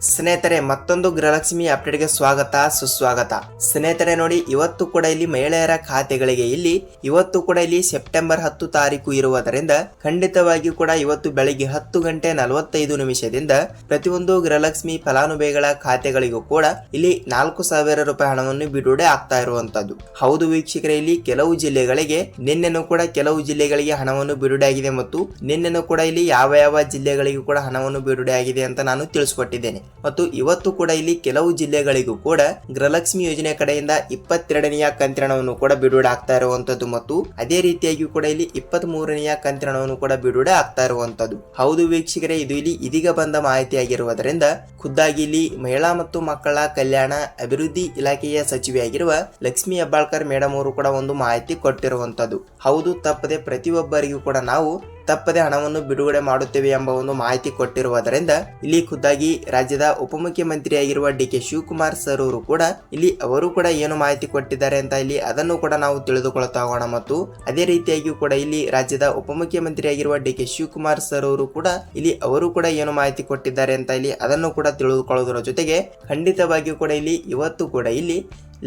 ಸ್ನೇಹಿತರೆ, ಮತ್ತೊಂದು ಗೃಹಲಕ್ಷ್ಮಿ ಅಪ್ಡೇಟ್ಗೆ ಸ್ವಾಗತ, ಸುಸ್ವಾಗತ. ಸ್ನೇಹಿತರೆ, ನೋಡಿ, ಇವತ್ತು ಕೂಡ ಇಲ್ಲಿ ಮಹಿಳೆಯರ ಖಾತೆಗಳಿಗೆ ಇಲ್ಲಿ, ಇವತ್ತು ಕೂಡ ಇಲ್ಲಿ ಸೆಪ್ಟೆಂಬರ್ ಹತ್ತು ತಾರೀಕು ಇರುವುದರಿಂದ, ಖಂಡಿತವಾಗಿಯೂ ಕೂಡ ಇವತ್ತು ಬೆಳಿಗ್ಗೆ ಹತ್ತು ಗಂಟೆ ನಲವತ್ತೈದು ನಿಮಿಷದಿಂದ ಪ್ರತಿಯೊಂದು ಗೃಹಲಕ್ಷ್ಮಿ ಫಲಾನುಭವಿಗಳ ಖಾತೆಗಳಿಗೂ ಕೂಡ ಇಲ್ಲಿ ನಾಲ್ಕು ಸಾವಿರ ರೂಪಾಯಿ ಹಣವನ್ನು ಬಿಡುಗಡೆ ಆಗ್ತಾ ಇರುವಂತದ್ದು. ಹೌದು ವೀಕ್ಷಕರೇ, ಇಲ್ಲಿ ಕೆಲವು ಜಿಲ್ಲೆಗಳಿಗೆ ನಿನ್ನೆನೂ ಕೂಡ ಕೆಲವು ಜಿಲ್ಲೆಗಳಿಗೆ ಹಣವನ್ನು ಬಿಡುಗಡೆ ಆಗಿದೆ ಮತ್ತು ನಿನ್ನೆನೂ ಕೂಡ ಇಲ್ಲಿ ಯಾವ ಯಾವ ಜಿಲ್ಲೆಗಳಿಗೂ ಕೂಡ ಹಣವನ್ನು ಬಿಡುಗಡೆ ಆಗಿದೆ ಅಂತ ನಾನು ತಿಳಿಸ್ಕೊಟ್ಟಿದ್ದೇನೆ. ಮತ್ತು ಇವತ್ತು ಕೂಡ ಇಲ್ಲಿ ಕೆಲವು ಜಿಲ್ಲೆಗಳಿಗೂ ಕೂಡ ಗೃಹಲಕ್ಷ್ಮಿ ಯೋಜನೆ ಕಡೆಯಿಂದ ಇಪ್ಪತ್ತೆರಡನೆಯ ಕಂತಿರಣವನ್ನು ಕೂಡ ಬಿಡುಗಡೆ ಆಗ್ತಾ ಇರುವಂತದ್ದು ಮತ್ತು ಅದೇ ರೀತಿಯಾಗಿ ಕೂಡ ಇಲ್ಲಿ ಇಪ್ಪತ್ತ್ ಮೂರನೆಯ ಕಂತಿರಣವನ್ನು ಕೂಡ ಬಿಡುಗಡೆ ಆಗ್ತಾ ಇರುವಂತದ್ದು. ಹೌದು ವೀಕ್ಷಕರೇ, ಇದು ಇಲ್ಲಿ ಇದೀಗ ಬಂದ ಮಾಹಿತಿಯಾಗಿರುವುದರಿಂದ ಖುದ್ದಾಗಿ ಇಲ್ಲಿ ಮಹಿಳಾ ಮತ್ತು ಮಕ್ಕಳ ಕಲ್ಯಾಣ ಅಭಿವೃದ್ಧಿ ಇಲಾಖೆಯ ಸಚಿವೆಯಾಗಿರುವ ಲಕ್ಷ್ಮಿ ಹೆಬ್ಬಾಳ್ಕರ್ ಮೇಡಮ್ ಅವರು ಕೂಡ ಒಂದು ಮಾಹಿತಿ ಕೊಟ್ಟಿರುವಂತದ್ದು. ಹೌದು, ತಪ್ಪದೆ ಪ್ರತಿಯೊಬ್ಬರಿಗೂ ಕೂಡ ನಾವು ತಪ್ಪದೆ ಹಣವನ್ನು ಬಿಡುಗಡೆ ಮಾಡುತ್ತೇವೆ ಎಂಬ ಒಂದು ಮಾಹಿತಿ ಕೊಟ್ಟಿರುವುದರಿಂದ ಇಲ್ಲಿ ಖುದ್ದಾಗಿ ರಾಜ್ಯದ ಉಪಮುಖ್ಯಮಂತ್ರಿಯಾಗಿರುವ ಡಿ ಕೆ ಶಿವಕುಮಾರ್ ಸರ್ ಅವರು ಕೂಡ ಇಲ್ಲಿ ಅವರು ಕೂಡ ಏನು ಮಾಹಿತಿ ಕೊಟ್ಟಿದ್ದಾರೆ ಅಂತ ಇಲ್ಲಿ ಅದನ್ನು ಕೂಡ ನಾವು ತಿಳಿದುಕೊಳ್ತಾ ಹೋಗೋಣ. ಮತ್ತು ಅದೇ ರೀತಿಯಾಗಿ ಕೂಡ ಇಲ್ಲಿ ರಾಜ್ಯದ ಉಪಮುಖ್ಯಮಂತ್ರಿಯಾಗಿರುವ ಡಿ ಕೆ ಶಿವಕುಮಾರ್ ಸರ್ ಅವರು ಕೂಡ ಇಲ್ಲಿ ಅವರು ಕೂಡ ಏನು ಮಾಹಿತಿ ಕೊಟ್ಟಿದ್ದಾರೆ ಅಂತ ಇಲ್ಲಿ ಅದನ್ನು ಕೂಡ ತಿಳಿದುಕೊಳ್ಳುವುದರ ಜೊತೆಗೆ ಖಂಡಿತವಾಗಿಯೂ ಕೂಡ ಇಲ್ಲಿ ಇವತ್ತು ಕೂಡ ಇಲ್ಲಿ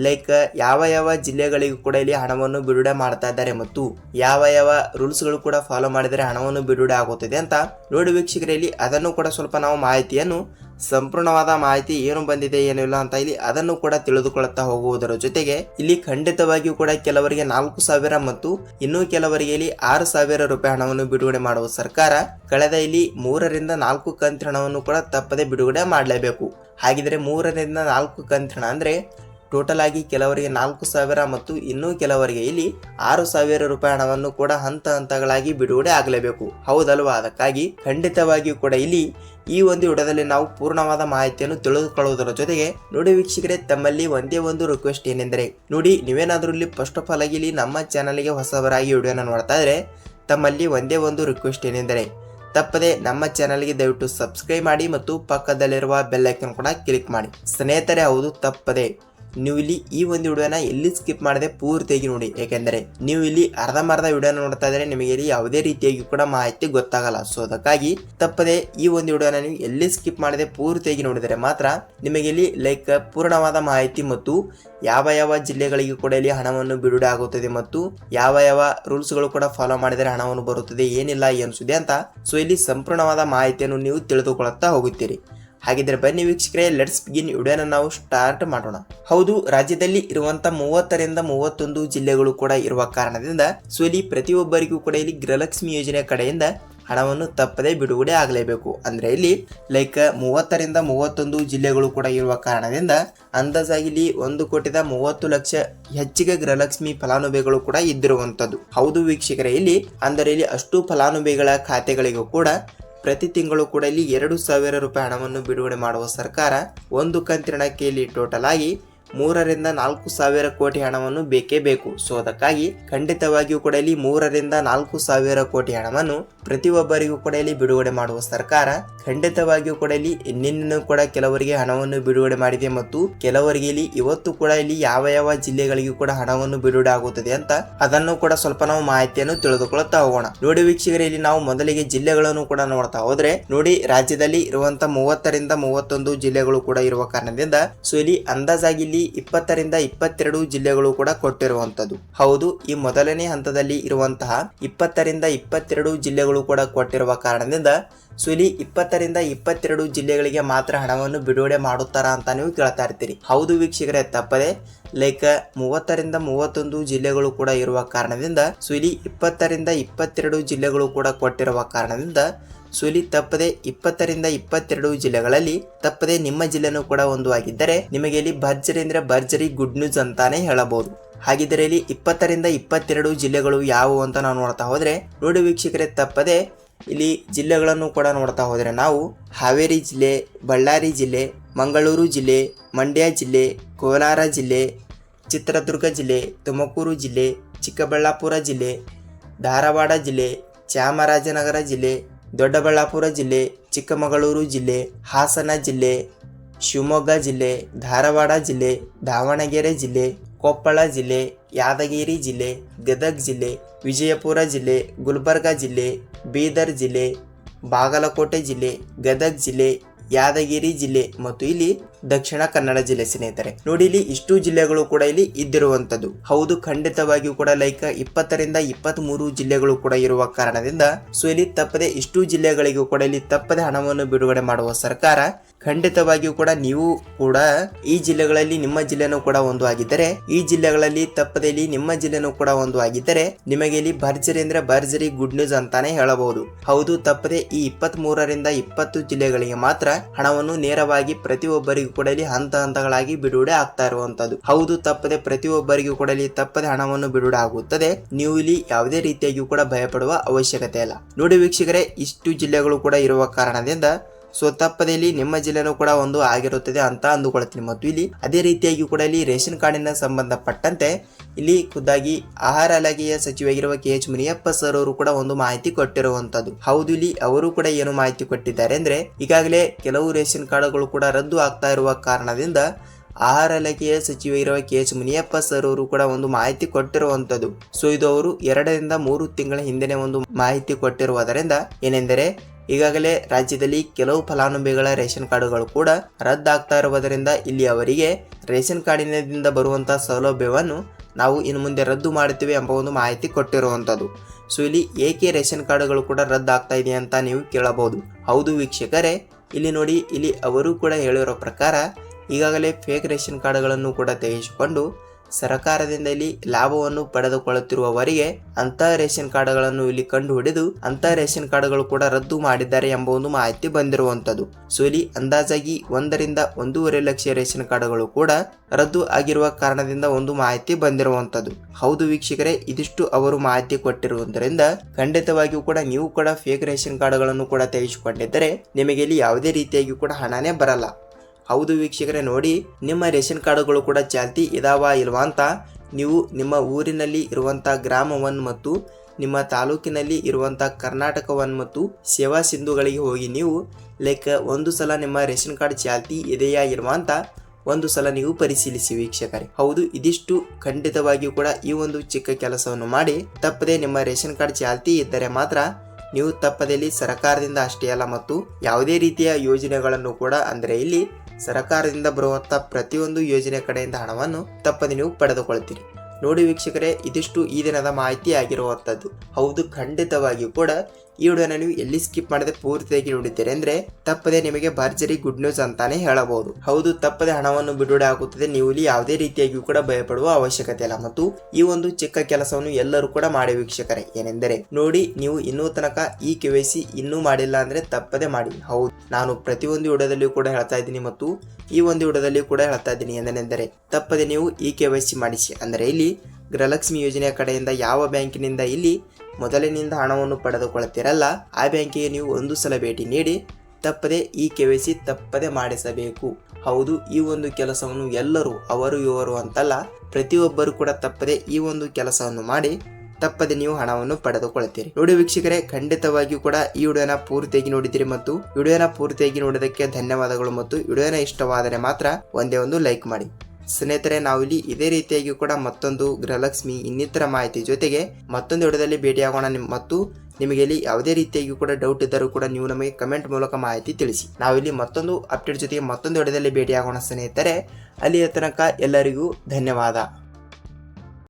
ಲೈಕ್ ಯಾವ ಯಾವ ಜಿಲ್ಲೆಗಳಿಗೂ ಕೂಡ ಇಲ್ಲಿ ಹಣವನ್ನು ಬಿಡುಗಡೆ ಮಾಡ್ತಾ ಇದ್ದಾರೆ ಮತ್ತು ಯಾವ ಯಾವ ರೂಲ್ಸ್ಗಳು ಕೂಡ ಫಾಲೋ ಮಾಡಿದರೆ ಹಣವನ್ನು ಬಿಡುಗಡೆ ಆಗುತ್ತದೆ ಅಂತ ನೋಡಿ ವೀಕ್ಷಕರೇ, ಇಲ್ಲಿ ಅದನ್ನು ಕೂಡ ಸ್ವಲ್ಪ ನಾವು ಮಾಹಿತಿಯನ್ನು, ಸಂಪೂರ್ಣವಾದ ಮಾಹಿತಿ ಏನು ಬಂದಿದೆ ಏನು ಇಲ್ಲ ಅಂತ ಇಲ್ಲಿ ಅದನ್ನು ಕೂಡ ತಿಳಿದುಕೊಳ್ಳುತ್ತಾ ಹೋಗುವುದರ ಜೊತೆಗೆ ಇಲ್ಲಿ ಖಂಡಿತವಾಗಿಯೂ ಕೂಡ ಕೆಲವರಿಗೆ ನಾಲ್ಕು ಸಾವಿರ ಮತ್ತು ಇನ್ನೂ ಕೆಲವರಿಗೆ ಇಲ್ಲಿ ಆರು ಸಾವಿರ ರೂಪಾಯಿ ಹಣವನ್ನು ಬಿಡುಗಡೆ ಮಾಡುವ ಸರ್ಕಾರ ಕಳೆದ ಇಲ್ಲಿ ಮೂರರಿಂದ ನಾಲ್ಕು ಕಂತು ಹಣವನ್ನು ಕೂಡ ತಪ್ಪದೆ ಬಿಡುಗಡೆ ಮಾಡಲೇಬೇಕು. ಹಾಗಿದ್ರೆ ಮೂರರಿಂದ ನಾಲ್ಕು ಕಂತು ಹಣ ಅಂದ್ರೆ ಟೋಟಲ್ ಆಗಿ ಕೆಲವರಿಗೆ ನಾಲ್ಕು ಸಾವಿರ ಮತ್ತು ಇನ್ನೂ ಕೆಲವರಿಗೆ ಇಲ್ಲಿ ಆರು ಸಾವಿರ ರೂಪಾಯಿ ಹಣವನ್ನು ಕೂಡ ಹಂತ ಹಂತಗಳಾಗಿ ಬಿಡುಗಡೆ ಆಗಲೇಬೇಕು. ಹೌದಲ್ವಾ? ಅದಕ್ಕಾಗಿ ಖಂಡಿತವಾಗಿಯೂ ಕೂಡ ಇಲ್ಲಿ ಈ ಒಂದು ವಿಡಿಯೋದಲ್ಲಿ ನಾವು ಪೂರ್ಣವಾದ ಮಾಹಿತಿಯನ್ನು ತಿಳಿದುಕೊಳ್ಳುವುದರ ಜೊತೆಗೆ ನೋಡಿ ವೀಕ್ಷಕರೇ, ತಮ್ಮಲ್ಲಿ ಒಂದೇ ಒಂದು ರಿಕ್ವೆಸ್ಟ್ ಏನೆಂದರೆ, ನೋಡಿ ನೀವೇನಾದರೂ ಇಲ್ಲಿ ಫಸ್ಟ್ ಆಫ್ ಆಲ್ ಆಗಿ ಇಲ್ಲಿ ನಮ್ಮ ಚಾನಲ್ಗೆ ಹೊಸವರಾಗಿ ವಿಡಿಯೋನ ನೋಡ್ತಾ ಇದ್ರೆ, ತಮ್ಮಲ್ಲಿ ಒಂದೇ ಒಂದು ರಿಕ್ವೆಸ್ಟ್ ಏನೆಂದರೆ, ತಪ್ಪದೆ ನಮ್ಮ ಚಾನಲ್ಗೆ ದಯವಿಟ್ಟು ಸಬ್ಸ್ಕ್ರೈಬ್ ಮಾಡಿ ಮತ್ತು ಪಕ್ಕದಲ್ಲಿರುವ ಬೆಲ್ಲೈಕನ್ ಕೂಡ ಕ್ಲಿಕ್ ಮಾಡಿ. ಸ್ನೇಹಿತರೆ, ಹೌದು, ತಪ್ಪದೆ ನೀವು ಇಲ್ಲಿ ಈ ಒಂದು ವಿಡಿಯೋನ ಎಲ್ಲಿ ಸ್ಕಿಪ್ ಮಾಡದೆ ಪೂರ್ತಿಯಾಗಿ ನೋಡಿ. ಏಕೆಂದರೆ ನೀವು ಇಲ್ಲಿ ಅರ್ಧಂಬರ್ಧ ವಿಡಿಯೋನ ನೋಡ್ತಾ ಇದ್ರೆ ನಿಮಗೆ ಇಲ್ಲಿ ಯಾವುದೇ ರೀತಿಯಾಗಿ ಕೂಡ ಮಾಹಿತಿ ಗೊತ್ತಾಗಲ್ಲ. ಸೊ ಅದಕ್ಕಾಗಿ ತಪ್ಪದೆ ಈ ಒಂದು ವಿಡಿಯೋನ ನೀವು ಎಲ್ಲಿ ಸ್ಕಿಪ್ ಮಾಡದೆ ಪೂರ್ತಿಯಾಗಿ ನೋಡಿದರೆ ಮಾತ್ರ ನಿಮಗೆ ಇಲ್ಲಿ ಲೈಕ್ ಪೂರ್ಣವಾದ ಮಾಹಿತಿ ಮತ್ತು ಯಾವ ಯಾವ ಜಿಲ್ಲೆಗಳಿಗೆ ಕೂಡ ಇಲ್ಲಿ ಹಣವನ್ನು ಬಿಡುಗಡೆ ಆಗುತ್ತದೆ ಮತ್ತು ಯಾವ ಯಾವ ರೂಲ್ಸ್ಗಳು ಕೂಡ ಫಾಲೋ ಮಾಡಿದರೆ ಹಣವನ್ನು ಬರುತ್ತದೆ, ಏನಿಲ್ಲ ಏನಿಸುತ್ತೆ ಅಂತ. ಸೊ ಇಲ್ಲಿ ಸಂಪೂರ್ಣವಾದ ಮಾಹಿತಿಯನ್ನು ನೀವು ತಿಳಿದುಕೊಳ್ಳುತ್ತಾ ಹೋಗುತ್ತೀರಿ. ಹಾಗಿದ್ರೆ ಬನ್ನಿ ವೀಕ್ಷಕರೇ ಲೆಟ್ಸ್ ಬಿಗಿನ್ ವಿಡಿಯೋನ ನಾವು ಸ್ಟಾರ್ಟ್ ಮಾಡೋಣ. ಹೌದು, ರಾಜ್ಯದಲ್ಲಿ ಇರುವಂತ ಮೂವತ್ತರಿಂದ ಮೂವತ್ತೊಂದು ಜಿಲ್ಲೆಗಳು ಕೂಡ ಇರುವ ಕಾರಣದಿಂದ ಸೊ ಇಲ್ಲಿ ಪ್ರತಿಯೊಬ್ಬರಿಗೂ ಕೂಡ ಇಲ್ಲಿ ಗೃಹಲಕ್ಷ್ಮಿ ಯೋಜನೆ ಕಡೆಯಿಂದ ಹಣವನ್ನು ತಪ್ಪದೇ ಬಿಡುಗಡೆ ಆಗಲೇಬೇಕು. ಅಂದ್ರೆ ಇಲ್ಲಿ ಲೈಕ್ ಮೂವತ್ತರಿಂದ ಮೂವತ್ತೊಂದು ಜಿಲ್ಲೆಗಳು ಕೂಡ ಇರುವ ಕಾರಣದಿಂದ ಅಂದಾಜಾಗಿ ಇಲ್ಲಿ ಒಂದು ಕೋಟಿದ ಮೂವತ್ತು ಲಕ್ಷ ಹೆಚ್ಚಿಗೆ ಗೃಹಲಕ್ಷ್ಮಿ ಫಲಾನುಭವಿಗಳು ಕೂಡ ಇದ್ದಿರುವಂತದ್ದು ಹೌದು ವೀಕ್ಷಕರೇ, ಇಲ್ಲಿ ಅಂದರೆ ಇಲ್ಲಿ ಅಷ್ಟು ಫಲಾನುಭವಿಗಳ ಖಾತೆಗಳಿಗೂ ಕೂಡ ಪ್ರತಿ ತಿಂಗಳು ಕೂಡ ಇಲ್ಲಿ ಎರಡು ಸಾವಿರ ರೂಪಾಯಿ ಹಣವನ್ನು ಬಿಡುಗಡೆ ಮಾಡುವ ಸರ್ಕಾರ ಒಂದು ಕಂತಿನ ಇಲ್ಲಿ ಟೋಟಲ್ ಆಗಿ ಮೂರರಿಂದ ನಾಲ್ಕು ಸಾವಿರ ಕೋಟಿ ಹಣವನ್ನು ಬೇಕೇ ಬೇಕು. ಸೊ, ಅದಕ್ಕಾಗಿ ಖಂಡಿತವಾಗಿಯೂ ಕೂಡ ಇಲ್ಲಿ ಮೂರರಿಂದ ನಾಲ್ಕು ಸಾವಿರ ಕೋಟಿ ಹಣವನ್ನು ಪ್ರತಿಯೊಬ್ಬರಿಗೂ ಕೂಡ ಇಲ್ಲಿ ಬಿಡುಗಡೆ ಮಾಡುವ ಸರ್ಕಾರ ಖಂಡಿತವಾಗಿಯೂ ಕೂಡ ಇಲ್ಲಿ ನಿನ್ನೆ ಕೂಡ ಕೆಲವರಿಗೆ ಹಣವನ್ನು ಬಿಡುಗಡೆ ಮಾಡಿದೆ ಮತ್ತು ಕೆಲವರಿಗೆ ಇಲ್ಲಿ ಇವತ್ತು ಕೂಡ ಇಲ್ಲಿ ಯಾವ ಯಾವ ಜಿಲ್ಲೆಗಳಿಗೂ ಕೂಡ ಹಣವನ್ನು ಬಿಡುಗಡೆ ಆಗುತ್ತದೆ ಅಂತ ಅದನ್ನು ಕೂಡ ಸ್ವಲ್ಪ ನಾವು ಮಾಹಿತಿಯನ್ನು ತಿಳಿದುಕೊಳ್ಳುತ್ತಾ ಹೋಗೋಣ. ನೋಡಿ ವೀಕ್ಷಕರೇ, ಇಲ್ಲಿ ನಾವು ಮೊದಲಿಗೆ ಜಿಲ್ಲೆಗಳನ್ನು ಕೂಡ ನೋಡ್ತಾ ಹೋದ್ರೆ ನೋಡಿ ರಾಜ್ಯದಲ್ಲಿ ಇರುವಂತ ಮೂವತ್ತರಿಂದ ಮೂವತ್ತೊಂದು ಜಿಲ್ಲೆಗಳು ಕೂಡ ಇರುವ ಕಾರಣದಿಂದ ಸೊ, ಇಲ್ಲಿ ಅಂದಾಜಾಗಿ ಇಲ್ಲಿ ಇಪ್ಪತ್ತರಿಂದ ಇಪ್ಪತ್ತೆರಡು ಜಿಲ್ಲೆಗಳು ಕೂಡ ಕೊಟ್ಟಿರುವಂತದ್ದು ಹೌದು, ಈ ಮೊದಲನೇ ಹಂತದಲ್ಲಿ ಇರುವಂತಹ ಇಪ್ಪತ್ತರಿಂದ ಇಪ್ಪತ್ತೆರಡು ಜಿಲ್ಲೆಗಳು ಕೂಡ ಕೊಟ್ಟಿರುವ ಕಾರಣದಿಂದ ಸುಲಿ ಇಪ್ಪತ್ತರಿಂದ ಇಪ್ಪತ್ತೆರಡು ಜಿಲ್ಲೆಗಳಿಗೆ ಮಾತ್ರ ಹಣವನ್ನು ಬಿಡುಗಡೆ ಮಾಡುತ್ತಾರ ಅಂತ ನೀವು ಕೇಳ್ತಾ ಇರ್ತೀರಿ. ಹೌದು ವೀಕ್ಷಕರೇ, ತಪ್ಪದೆ ಲೈಕ್ ಮೂವತ್ತರಿಂದ ಮೂವತ್ತೊಂದು ಜಿಲ್ಲೆಗಳು ಕೂಡ ಇರುವ ಕಾರಣದಿಂದ ಸುಲಿ ಇಪ್ಪತ್ತರಿಂದ ಇಪ್ಪತ್ತೆರಡು ಜಿಲ್ಲೆಗಳು ಕೂಡ ಕೊಟ್ಟಿರುವ ಕಾರಣದಿಂದ ಸೊ ಇಲ್ಲಿ ತಪ್ಪದೆ ಇಪ್ಪತ್ತರಿಂದ ಇಪ್ಪತ್ತೆರಡು ಜಿಲ್ಲೆಗಳಲ್ಲಿ ತಪ್ಪದೆ ನಿಮ್ಮ ಜಿಲ್ಲೆನೂ ಕೂಡ ಒಂದು ಆಗಿದ್ದರೆ ನಿಮಗೆ ಇಲ್ಲಿ ಭರ್ಜರಿ ಅಂದ್ರೆ ಭರ್ಜರಿ ಗುಡ್ ನ್ಯೂಸ್ ಅಂತಾನೆ ಹೇಳಬಹುದು. ಹಾಗಿದ್ದರೆ ಇಲ್ಲಿ ಇಪ್ಪತ್ತರಿಂದ ಇಪ್ಪತ್ತೆರಡು ಜಿಲ್ಲೆಗಳು ಯಾವುವು ಅಂತ ನಾವು ನೋಡ್ತಾ ಹೋದ್ರೆ, ನೋಡಿ ವೀಕ್ಷಕರೇ, ತಪ್ಪದೆ ಇಲ್ಲಿ ಜಿಲ್ಲೆಗಳನ್ನು ಕೂಡ ನೋಡ್ತಾ ಹೋದರೆ ನಾವು ಹಾವೇರಿ ಜಿಲ್ಲೆ, ಬಳ್ಳಾರಿ ಜಿಲ್ಲೆ, ಮಂಗಳೂರು ಜಿಲ್ಲೆ, ಮಂಡ್ಯ ಜಿಲ್ಲೆ, ಕೋಲಾರ ಜಿಲ್ಲೆ, ಚಿತ್ರದುರ್ಗ ಜಿಲ್ಲೆ, ತುಮಕೂರು ಜಿಲ್ಲೆ, ಚಿಕ್ಕಬಳ್ಳಾಪುರ ಜಿಲ್ಲೆ, ಧಾರವಾಡ ಜಿಲ್ಲೆ, ಚಾಮರಾಜನಗರ ಜಿಲ್ಲೆ ದೊಡ್ಡಬಳ್ಳಾಪುರ ಜಿಲ್ಲೆ, ಚಿಕ್ಕಮಗಳೂರು ಜಿಲ್ಲೆ, ಹಾಸನ ಜಿಲ್ಲೆ, ಶಿವಮೊಗ್ಗ ಜಿಲ್ಲೆ, ಧಾರವಾಡ ಜಿಲ್ಲೆ, ದಾವಣಗೆರೆ ಜಿಲ್ಲೆ, ಕೊಪ್ಪಳ ಜಿಲ್ಲೆ, ಯಾದಗಿರಿ ಜಿಲ್ಲೆ, ಗದಗ್ ಜಿಲ್ಲೆ, ವಿಜಯಪುರ ಜಿಲ್ಲೆ, ಗುಲ್ಬರ್ಗ ಜಿಲ್ಲೆ, ಬೀದರ್ ಜಿಲ್ಲೆ, ಬಾಗಲಕೋಟೆ ಜಿಲ್ಲೆ, ಗದಗ್ ಜಿಲ್ಲೆ, ಯಾದಗಿರಿ ಜಿಲ್ಲೆ. ಮತ್ತು ಇಲ್ಲಿ ದಕ್ಷಿಣ ಕನ್ನಡ ಜಿಲ್ಲೆ ಸ್ನೇಹಿತರೆ. ನೋಡಿ, ಇಲ್ಲಿ ಇಷ್ಟು ಜಿಲ್ಲೆಗಳು ಕೂಡ ಇಲ್ಲಿ ಇದ್ದಿರುವಂತದ್ದು ಹೌದು, ಖಂಡಿತವಾಗಿಯೂ ಕೂಡ ಲೈಕ್ ಇಪ್ಪತ್ತರಿಂದ ಇಪ್ಪತ್ತ್ ಮೂರು ಜಿಲ್ಲೆಗಳು ಕೂಡ ಇರುವ ಕಾರಣದಿಂದ ಸೊ, ಇಲ್ಲಿ ತಪ್ಪದೆ ಇಷ್ಟು ಜಿಲ್ಲೆಗಳಿಗೂ ಕೂಡ ಇಲ್ಲಿ ತಪ್ಪದೆ ಹಣವನ್ನು ಬಿಡುಗಡೆ ಮಾಡುವ ಸರ್ಕಾರ ಖಂಡಿತವಾಗಿಯೂ ಕೂಡ ನೀವು ಕೂಡ ಈ ಜಿಲ್ಲೆಗಳಲ್ಲಿ ನಿಮ್ಮ ಜಿಲ್ಲೆನೂ ಕೂಡ ಒಂದು ಆಗಿದ್ದರೆ, ಈ ಜಿಲ್ಲೆಗಳಲ್ಲಿ ತಪ್ಪದೆ ನಿಮ್ಮ ಜಿಲ್ಲೆನೂ ಕೂಡ ಒಂದು ಆಗಿದ್ದರೆ, ನಿಮಗೆ ಇಲ್ಲಿ ಭರ್ಜರಿ ಅಂದ್ರೆ ಭರ್ಜರಿ ಗುಡ್ ನ್ಯೂಸ್ ಅಂತಾನೆ ಹೇಳಬಹುದು. ಹೌದು, ತಪ್ಪದೆ ಈ ಇಪ್ಪತ್ತ್ ಮೂರರಿಂದ ಇಪ್ಪತ್ತು ಜಿಲ್ಲೆಗಳಿಗೆ ಮಾತ್ರ ಹಣವನ್ನು ನೇರವಾಗಿ ಪ್ರತಿಯೊಬ್ಬರಿಗೂ ಕೂಡ ಇಲ್ಲಿ ಹಂತ ಹಂತಗಳಾಗಿ ಬಿಡುಗಡೆ ಆಗ್ತಾ ಇರುವಂತದ್ದು. ಹೌದು, ತಪ್ಪದೆ ಪ್ರತಿಯೊಬ್ಬರಿಗೂ ಕೂಡ ತಪ್ಪದೆ ಹಣವನ್ನು ಬಿಡುಗಡೆ ಆಗುತ್ತದೆ. ನೀವು ಇಲ್ಲಿ ಯಾವುದೇ ರೀತಿಯಾಗಿಯೂ ಕೂಡ ಭಯಪಡುವ ಅವಶ್ಯಕತೆ ಇಲ್ಲ. ನೋಡಿ ವೀಕ್ಷಕರೇ, ಇಷ್ಟು ಜಿಲ್ಲೆಗಳು ಕೂಡ ಇರುವ ಕಾರಣದಿಂದ ಸೊ ತಪ್ಪದೆ ಇಲ್ಲಿ ನಿಮ್ಮ ಜಿಲ್ಲೆನೂ ಕೂಡ ಒಂದು ಆಗಿರುತ್ತದೆ ಅಂತ ಅಂದುಕೊಳ್ತೀನಿ. ಮತ್ತು ಇಲ್ಲಿ ಅದೇ ರೀತಿಯಾಗಿ ಕೂಡ ಇಲ್ಲಿ ರೇಷನ್ ಕಾರ್ಡಿನ ಸಂಬಂಧಪಟ್ಟಂತೆ ಇಲ್ಲಿ ಖುದ್ದಾಗಿ ಆಹಾರ ಇಲಾಖೆಯ ಸಚಿವರಾಗಿರುವ ಕೆ ಎಚ್ ಮುನಿಯಪ್ಪ ಸರ್ ಅವರು ಕೂಡ ಒಂದು ಮಾಹಿತಿ ಕೊಟ್ಟಿರುವಂತದ್ದು ಹೌದು, ಇಲ್ಲಿ ಅವರು ಕೂಡ ಏನು ಮಾಹಿತಿ ಕೊಟ್ಟಿದ್ದಾರೆ ಅಂದ್ರೆ ಈಗಾಗಲೇ ಕೆಲವು ರೇಷನ್ ಕಾರ್ಡ್ಗಳು ಕೂಡ ರದ್ದು ಆಗ್ತಾ ಇರುವ ಕಾರಣದಿಂದ ಆಹಾರ ಇಲಾಖೆಯ ಸಚಿವ ಇರುವ ಕೆ ಎಚ್ ಮುನಿಯಪ್ಪ ಸರ್ ಅವರು ಕೂಡ ಒಂದು ಮಾಹಿತಿ ಕೊಟ್ಟಿರುವಂತದ್ದು ಸೊ ಇದು ಅವರು ಎರಡರಿಂದ ಮೂರು ತಿಂಗಳ ಹಿಂದೆನೆ ಒಂದು ಮಾಹಿತಿ ಕೊಟ್ಟಿರುವುದರಿಂದ ಏನೆಂದರೆ ಈಗಾಗಲೇ ರಾಜ್ಯದಲ್ಲಿ ಕೆಲವು ಫಲಾನುಭವಿಗಳ ರೇಷನ್ ಕಾರ್ಡುಗಳು ಕೂಡ ರದ್ದಾಗ್ತಾ ಇರುವುದರಿಂದ ಇಲ್ಲಿ ಅವರಿಗೆ ರೇಷನ್ ಕಾರ್ಡಿನಿಂದ ಬರುವಂತಹ ಸೌಲಭ್ಯವನ್ನು ನಾವು ಇನ್ನು ಮುಂದೆ ರದ್ದು ಮಾಡುತ್ತೇವೆ ಎಂಬ ಒಂದು ಮಾಹಿತಿ ಕೊಟ್ಟಿರುವಂಥದ್ದು. ಸೊ, ಇಲ್ಲಿ ಏಕೆ ರೇಷನ್ ಕಾರ್ಡುಗಳು ಕೂಡ ರದ್ದಾಗ್ತಾ ಇದೆ ಅಂತ ನೀವು ಕೇಳಬಹುದು. ಹೌದು ವೀಕ್ಷಕರೇ, ಇಲ್ಲಿ ನೋಡಿ, ಇಲ್ಲಿ ಅವರು ಕೂಡ ಹೇಳಿರೋ ಪ್ರಕಾರ ಈಗಾಗಲೇ ಫೇಕ್ ರೇಷನ್ ಕಾರ್ಡ್ಗಳನ್ನು ಕೂಡ ತೆಗೆಸಿಕೊಂಡು ಸರ್ಕಾರದಿಂದ ಇಲ್ಲಿ ಲಾಭವನ್ನು ಪಡೆದುಕೊಳ್ಳುತ್ತಿರುವವರಿಗೆ ಅಂತ ರೇಷನ್ ಕಾರ್ಡ್ಗಳನ್ನು ಇಲ್ಲಿ ಕಂಡು ಹಿಡಿದು ಅಂತ ರೇಷನ್ ಕಾರ್ಡ್ಗಳು ಕೂಡ ರದ್ದು ಮಾಡಿದ್ದಾರೆ ಎಂಬ ಒಂದು ಮಾಹಿತಿ ಬಂದಿರುವಂತದ್ದು ಸೊ, ಇಲ್ಲಿ ಅಂದಾಜಾಗಿ ಒಂದರಿಂದ ಒಂದೂವರೆ ಲಕ್ಷ ರೇಷನ್ ಕಾರ್ಡ್ಗಳು ಕೂಡ ರದ್ದು ಆಗಿರುವ ಕಾರಣದಿಂದ ಒಂದು ಮಾಹಿತಿ ಬಂದಿರುವಂತದ್ದು ಹೌದು ವೀಕ್ಷಕರೇ, ಇದಿಷ್ಟು ಅವರು ಮಾಹಿತಿ ಕೊಟ್ಟಿರುವುದರಿಂದ ಖಂಡಿತವಾಗಿಯೂ ಕೂಡ ನೀವು ಕೂಡ ಫೇಕ್ ರೇಷನ್ ಕಾರ್ಡ್ಗಳನ್ನು ಕೂಡ ತೆಗೆಸಿಕೊಂಡಿದ್ದರೆ ನಿಮಗೆ ಇಲ್ಲಿ ಯಾವುದೇ ರೀತಿಯಾಗಿ ಕೂಡ ಹಣನೇ ಬರಲ್ಲ. ಹೌದು ವೀಕ್ಷಕರೇ, ನೋಡಿ, ನಿಮ್ಮ ರೇಷನ್ ಕಾರ್ಡುಗಳು ಕೂಡ ಚಾಲ್ತಿ ಇದಾವ ಇಲ್ವಾ ಅಂತ ನೀವು ನಿಮ್ಮ ಊರಿನಲ್ಲಿ ಇರುವಂಥ ಗ್ರಾಮವನ್ನು ಮತ್ತು ನಿಮ್ಮ ತಾಲೂಕಿನಲ್ಲಿ ಇರುವಂಥ ಕರ್ನಾಟಕವನ್ನು ಮತ್ತು ಸೇವಾ ಸಿಂಧುಗಳಿಗೆ ಹೋಗಿ ನೀವು ಲೈಕ್ ಒಂದು ಸಲ ನಿಮ್ಮ ರೇಷನ್ ಕಾರ್ಡ್ ಚಾಲ್ತಿ ಇದೆಯಾ ಇಲ್ವಾ ಅಂತ ಒಂದು ಸಲ ನೀವು ಪರಿಶೀಲಿಸಿ ವೀಕ್ಷಕರೇ. ಹೌದು, ಇದಿಷ್ಟು ಖಂಡಿತವಾಗಿಯೂ ಕೂಡ ಈ ಒಂದು ಚಿಕ್ಕ ಕೆಲಸವನ್ನು ಮಾಡಿ ತಪ್ಪದೆ ನಿಮ್ಮ ರೇಷನ್ ಕಾರ್ಡ್ ಚಾಲ್ತಿ ಇದ್ದರೆ ಮಾತ್ರ ನೀವು ತಪ್ಪದಲ್ಲಿ ಸರ್ಕಾರದಿಂದ ಅಷ್ಟೇ ಅಲ್ಲ ಮತ್ತು ಯಾವುದೇ ರೀತಿಯ ಯೋಜನೆಗಳನ್ನು ಕೂಡ ಅಂದರೆ ಇಲ್ಲಿ ಸರ್ಕಾರದಿಂದ ಬರುವಂತಹ ಪ್ರತಿಯೊಂದು ಯೋಜನೆ ಕಡೆಯಿಂದ ಹಣವನ್ನು ತಪ್ಪದೆ ನೀವು ಪಡೆದುಕೊಳ್ತೀರಿ. ನೋಡಿ ವೀಕ್ಷಕರೇ, ಇದಿಷ್ಟು ಈ ದಿನದ ಮಾಹಿತಿ ಆಗಿರುವಂಥದ್ದು ಹೌದು, ಖಂಡಿತವಾಗಿಯೂ ಕೂಡ ಈ ವಿಡಿಯೋನ ನೀವು ಎಲ್ಲಿ ಸ್ಕಿಪ್ ಮಾಡದೆ ಪೂರ್ತಿಯಾಗಿ ನೋಡಿದ್ದೀರಿ. ಅಂದ್ರೆ ತಪ್ಪದೆ ನಿಮಗೆ ಭರ್ಜರಿ ಗುಡ್ ನ್ಯೂಸ್ ಅಂತಾನೆ ಹೇಳಬಹುದು. ಹೌದು, ತಪ್ಪದೆ ಹಣವನ್ನು ಬಿಡುಗಡೆ ಆಗುತ್ತದೆ. ನೀವು ಇಲ್ಲಿ ಯಾವುದೇ ರೀತಿಯಾಗಿಯೂ ಕೂಡ ಭಯಪಡುವ ಅವಶ್ಯಕತೆ ಇಲ್ಲ. ಮತ್ತು ಈ ಒಂದು ಚಿಕ್ಕ ಕೆಲಸವನ್ನು ಎಲ್ಲರೂ ಕೂಡ ಮಾಡಿ ವೀಕ್ಷಕರೇ. ಏನೆಂದರೆ, ನೋಡಿ, ನೀವು ಇನ್ನೂ ತನಕ ಈ ಕೆ ವೈ ಸಿ ಇನ್ನೂ ಮಾಡಿಲ್ಲ ಅಂದ್ರೆ ತಪ್ಪದೆ ಮಾಡಿ. ಹೌದು, ನಾನು ಪ್ರತಿಯೊಂದು ವಿಡಿಯೋದಲ್ಲಿಯೂ ಕೂಡ ಹೇಳ್ತಾ ಇದ್ದೀನಿ ಮತ್ತು ಈ ಒಂದು ವಿಡಿಯೋದಲ್ಲಿ ಕೂಡ ಹೇಳ್ತಾ ಇದ್ದೀನಿ. ಏನೆಂದರೆ, ತಪ್ಪದೆ ನೀವು ಈ ಕೆ ವೈ ಸಿ ಮಾಡಿಸಿ. ಅಂದರೆ ಇಲ್ಲಿ ಗೃಹಲಕ್ಷ್ಮಿ ಯೋಜನೆಯ ಕಡೆಯಿಂದ ಯಾವ ಬ್ಯಾಂಕಿನಿಂದ ಇಲ್ಲಿ ಮೊದಲಿನಿಂದ ಹಣವನ್ನು ಪಡೆದುಕೊಳ್ಳುತ್ತೀರಲ್ಲ, ಆ ಬ್ಯಾಂಕಿಗೆ ನೀವು ಒಂದು ಸಲ ಭೇಟಿ ನೀಡಿ, ತಪ್ಪದೆ ಈ ಕೆ ವೈ ಸಿ ತಪ್ಪದೆ ಮಾಡಿಸಬೇಕು. ಹೌದು, ಈ ಒಂದು ಕೆಲಸವನ್ನು ಎಲ್ಲರೂ ಅವರು ಇವರು ಅಂತಲ್ಲ, ಪ್ರತಿಯೊಬ್ಬರು ಕೂಡ ತಪ್ಪದೆ ಈ ಒಂದು ಕೆಲಸವನ್ನು ಮಾಡಿ, ತಪ್ಪದೆ ನೀವು ಹಣವನ್ನು ಪಡೆದುಕೊಳ್ಳುತ್ತೀರಿ. ನೋಡಿ ವೀಕ್ಷಕರೇ, ಖಂಡಿತವಾಗಿಯೂ ಕೂಡ ಈ ವಿಡಿಯೋನ ಪೂರ್ತಿಯಾಗಿ ನೋಡಿದಿರಿ ಮತ್ತು ವಿಡಿಯೋನ ಪೂರ್ತಿಯಾಗಿ ನೋಡೋದಕ್ಕೆ ಧನ್ಯವಾದಗಳು ಮತ್ತು ವಿಡಿಯೋನ ಇಷ್ಟವಾದರೆ ಮಾತ್ರ ಒಂದೇ ಒಂದು ಲೈಕ್ ಮಾಡಿ. ಸ್ನೇಹಿತರೆ ನಾವಿಲ್ಲಿ ಇದೇ ರೀತಿಯಾಗಿ ಕೂಡ ಮತ್ತೊಂದು ಗೃಹಲಕ್ಷ್ಮಿ ಇನ್ನಿತರ ಮಾಹಿತಿ ಜೊತೆಗೆ ಮತ್ತೊಂದು ವಿಡಿಯೋದಲ್ಲಿ ಭೇಟಿಯಾಗೋಣ. ನಿಮ್ ಮತ್ತು ನಿಮಗೆ ಇಲ್ಲಿ ಯಾವುದೇ ರೀತಿಯಾಗಿ ಕೂಡ ಡೌಟ್ ಇದ್ದರೂ ಕೂಡ ನೀವು ನಮಗೆ ಕಮೆಂಟ್ ಮೂಲಕ ಮಾಹಿತಿ ತಿಳಿಸಿ. ನಾವಿಲ್ಲಿ ಮತ್ತೊಂದು ಅಪ್ಡೇಟ್ ಜೊತೆಗೆ ಮತ್ತೊಂದು ವಿಡಿಯೋದಲ್ಲಿ ಭೇಟಿಯಾಗೋಣ ಸ್ನೇಹಿತರೆ. ಅಲ್ಲಿಯ ತನಕ ಎಲ್ಲರಿಗೂ ಧನ್ಯವಾದ.